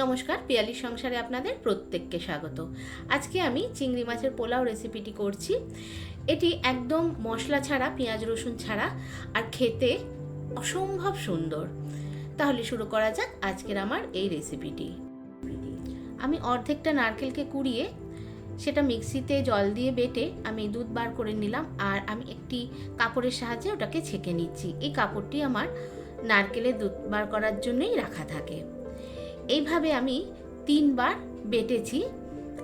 নমস্কার, পিয়ালির সংসারে আপনাদের প্রত্যেককে স্বাগত। আজকে আমি চিংড়ি মাছের পোলাও রেসিপিটি করছি। এটি একদম মশলা ছাড়া, পেঁয়াজ রসুন ছাড়া আর খেতে অসম্ভব সুন্দর। তাহলে শুরু করা যাক আজকের আমার এই রেসিপিটি আমি অর্ধেকটা নারকেলকে কুড়িয়ে সেটা মিক্সিতে জল দিয়ে বেটে আমি দুধ বার করে নিলাম আর আমি একটি কাপড়ের সাহায্যে ওটাকে ছেঁকে নিচ্ছি। এই কাপড়টি আমার নারকেলের দুধ বার করার জন্যই রাখা থাকে। এইভাবে আমি তিনবার বেটেছি।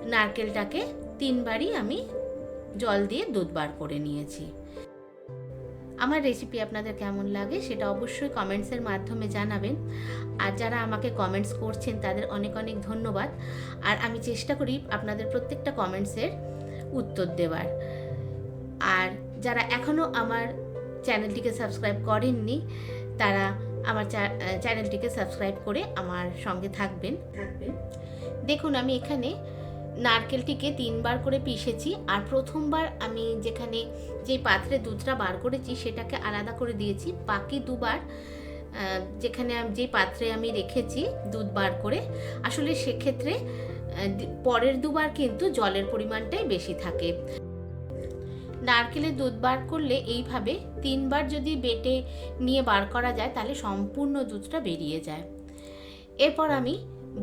নারকেলটাকে তিনবারই আমি জল দিয়ে দুধ বার করে নিয়েছি। আমার রেসিপি আপনাদের কেমন লাগে সেটা অবশ্যই কমেন্টসের মাধ্যমে জানাবেন। আর যারা আমাকে কমেন্টস করছেন, তাদের অনেক অনেক ধন্যবাদ। আর আমি চেষ্টা করি আপনাদের প্রত্যেকটা কমেন্টসের উত্তর দেওয়ার। আর যারা এখনও আমার চ্যানেলটিকে সাবস্ক্রাইব করেননি, তারা আমার চ্যানেলটিকে সাবস্ক্রাইব করে আমার সঙ্গে থাকবেন। দেখুন আমি এখানে নারকেলটিকে তিনবার করে পিষেছি আর প্রথমবার আমি যেখানে যে পাত্রে দুধটা বার করেছি সেটাকে আলাদা করে দিয়েছি। বাকি দুবার যেখানে আম- যে পাত্রে আমি রেখেছি দুধ বার করে আসলে সেক্ষেত্রে পরের দুবার কিন্তু জলের পরিমাণটাই বেশি থাকে। নারকেলের দুধ বার করলে এইভাবে তিনবার যদি বেটে নিয়ে বার করা যায়, তাহলে সম্পূর্ণ দুধটা বেরিয়ে যায়। এরপর আমি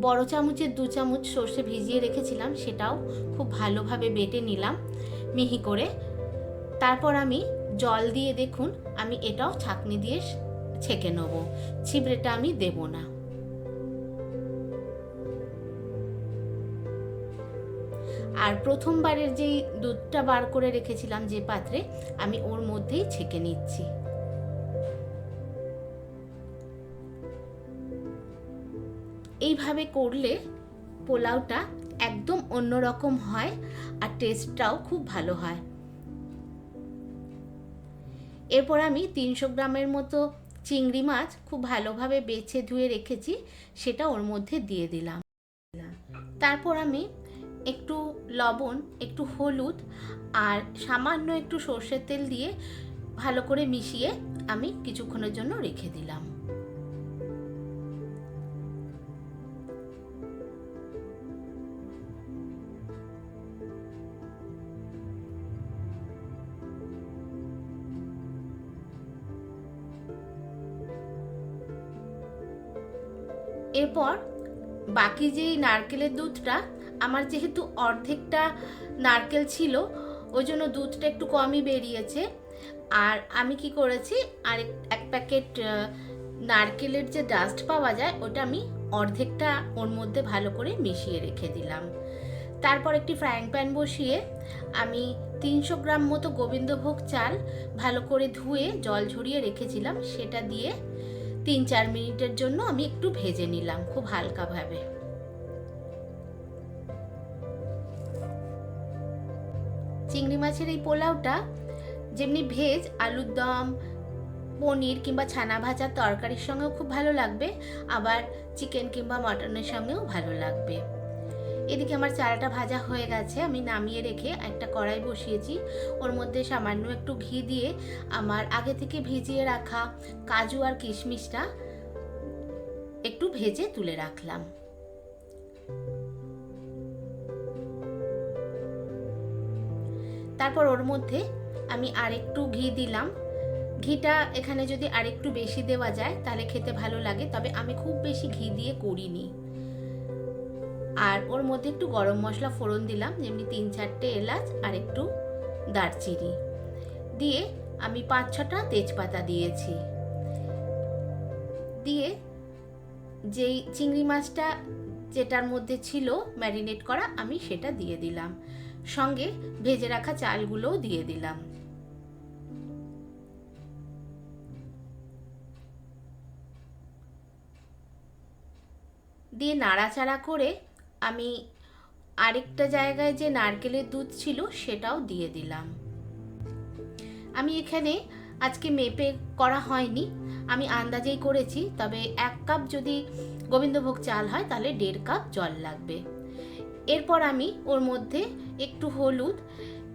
বড় চামচের দু চামচ সর্ষে ভিজিয়ে রেখেছিলাম, সেটাও খুব ভালোভাবে বেটে নিলাম মিহি করে। তারপর আমি জল দিয়ে দেখুন, আমি এটাও ছাঁকনি দিয়ে ছেঁকে নেব, ছিবড়েটা আমি দেব না। আর প্রথমবারের যেই দুধটা বার করে রেখেছিলাম যে পাত্রে, আমি ওর মধ্যেই ছেঁকে নিচ্ছি। এইভাবে করলে পোলাওটা একদম অন্যরকম হয় আর টেস্টটাও খুব ভালো হয়। এরপর আমি তিনশো গ্রামের মতো চিংড়ি মাছ খুব ভালোভাবে বেছে ধুয়ে রেখেছি, সেটা ওর মধ্যে দিয়ে দিলাম। তারপর আমি একটু লবণ, একটু হলুদ আর সামান্য একটু সর্ষের তেল দিয়ে ভালো করে মিশিয়ে আমি কিছুক্ষণের জন্য রেখে দিলাম। এরপর বাকি যেই নারকেলের দুধটা, আমার যেহেতু অর্ধেকটা নারকেল ছিল, ওই জন্য দুধটা একটু কমই বেরিয়েছে। আর আমি কি করেছি, আর এক- প্যাকেট নারকেলের যে ডাস্ট পাওয়া যায়, ওটা আমি অর্ধেকটা ওর মধ্যে ভালো করে মিশিয়ে রেখে দিলাম। তারপর একটি ফ্রাইং প্যান বসিয়ে আমি তিনশো গ্রাম মতো গোবিন্দভোগ চাল ভালো করে ধুয়ে জল ঝরিয়ে রেখেছিলাম, সেটা দিয়ে তিন চার মিনিটের জন্য আমি একটু ভেজে নিলাম খুব হালকাভাবে। চিংড়ি মাছের এই পোলাওটা যেমনি ভেজ, আলুর দম, পনির কিংবা ছানা ভাজা তরকারির সঙ্গেও খুব ভালো লাগবে, আবার চিকেন কিংবা মটনের সঙ্গেও ভালো লাগবে। এদিকে আমার চালটা ভাজা হয়ে গেছে, আমি নামিয়ে রেখে একটা কড়াই বসিয়েছি। ওর মধ্যে সামান্য একটু ঘি দিয়ে আমার আগে থেকে ভিজিয়ে রাখা কাজু আর কিশমিশটা একটু ভেজে তুলে রাখলাম। তারপর ওর মধ্যে আমি আরেকটু ঘি দিলাম। ঘিটা এখানে যদি আরেকটু বেশি দেওয়া যায়, তাহলে খেতে ভালো লাগে, তবে আমি খুব বেশি ঘি দিয়ে করিনি। আর ওর মধ্যে একটু গরম মশলা ফোড়ন দিলাম, যেমনি তিন চারটে এলাচ আর একটু দারচিনি। দিয়ে আমি পাঁচ ছটা তেজপাতা দিয়েছি। দিয়ে যেই চিংড়ি মাছটা যেটার মধ্যে ছিল ম্যারিনেট করা, আমি সেটা দিয়ে দিলাম। সঙ্গে ভেজে রাখা চালগুলোও দিয়ে দিলাম। দিয়ে নাড়াচাড়া করে আমি আরেকটা জায়গায় যে নারকেলের দুধ ছিল সেটাও দিয়ে দিলাম। আমি এখানে আজকে মেপে করা হয়নি। আমি আন্দাজেই করেছি, তবে এক কাপ যদি গোবিন্দভোগ চাল হয়, তাহলে দেড় কাপ জল লাগবে। এরপর আমি ওর মধ্যে একটু হলুদ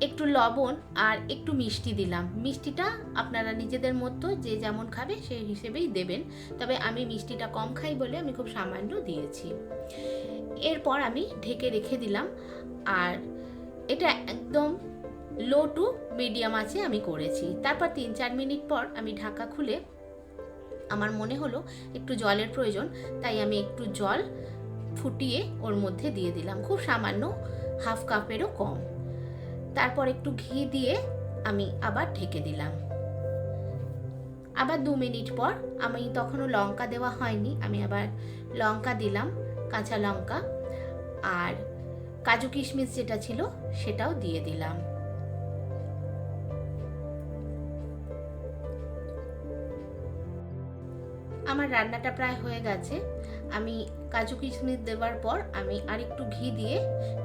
একটু লবণ আর একটু মিষ্টি দিলাম। মিষ্টিটা আপনারা নিজেদের মতো যে যেমন খাবে সেই হিসেবেই দেবেন। তবে আমি মিষ্টিটা কম খাই বলে আমি খুব সামান্য দিয়েছি। এরপর আমি ঢেকে রেখে দিলাম আর এটা একদম লো টু মিডিয়াম আছে আমি করেছি। তারপর তিন চার মিনিট পর আমি ঢাকা খুলে আমার মনে হলো একটু জলের প্রয়োজন, তাই আমি একটু জল ফুটিয়ে ওর মধ্যে দিয়ে দিলাম। খুব সামান্য হাফ কাপেরও কম। তারপর একটু ঘি দিয়ে আমি আবার ঢেকে দিলাম। আবার দু মিনিট পর আমি তখনও লঙ্কা দেওয়া হয়নি, আমি আবার লঙ্কা দিলাম, কাঁচা লঙ্কা। আর কাজু কিশমিশ যেটা ছিল সেটাও দিয়ে দিলাম। আমার রান্নাটা প্রায় হয়ে গেছে। আমি কাজু কিশমিশ দেওয়ার পর আমি আরেকটু ঘি দিয়ে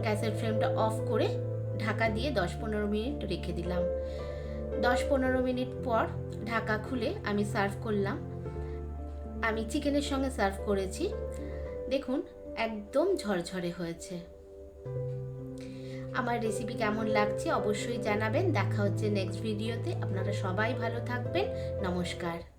গ্যাসের ফ্লেমটা অফ করে ঢাকা দিয়ে দশ পনেরো মিনিট রেখে দিলাম। দশ পনেরো মিনিট পর ঢাকা খুলে আমি সার্ভ করলাম। আমি চিকেনের সঙ্গে সার্ভ করেছি। দেখুন, একদম ঝরঝরে হয়েছে। আমার রেসিপি কেমন লাগছে অবশ্যই জানাবেন। দেখা হচ্ছে নেক্সট ভিডিওতে আপনারা সবাই ভালো থাকবেন। নমস্কার।